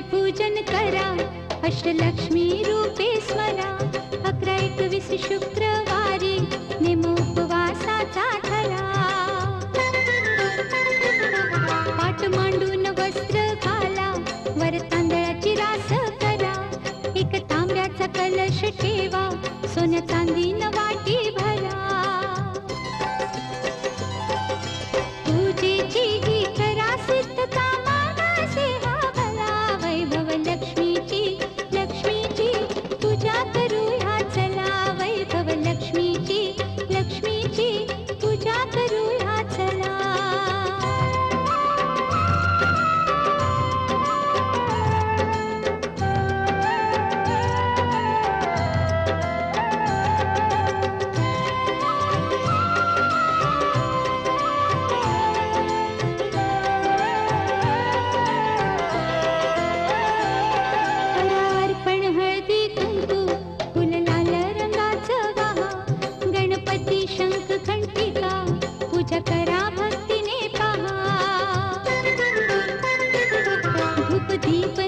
पूजन करा अष्टलक्ष्मी रूपे स्वरा अकरा करा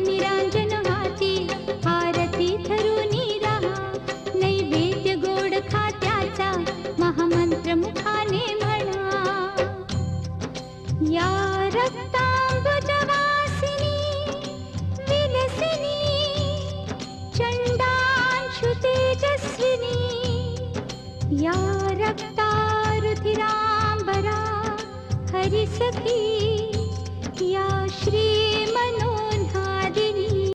निरांजन हाती आरती धरुनी नैवेद्य गोड खात्याचा महामंत्र मुखाने म्हणा या रक्तांबुजवासिनी हरिसखी या श्रीमनो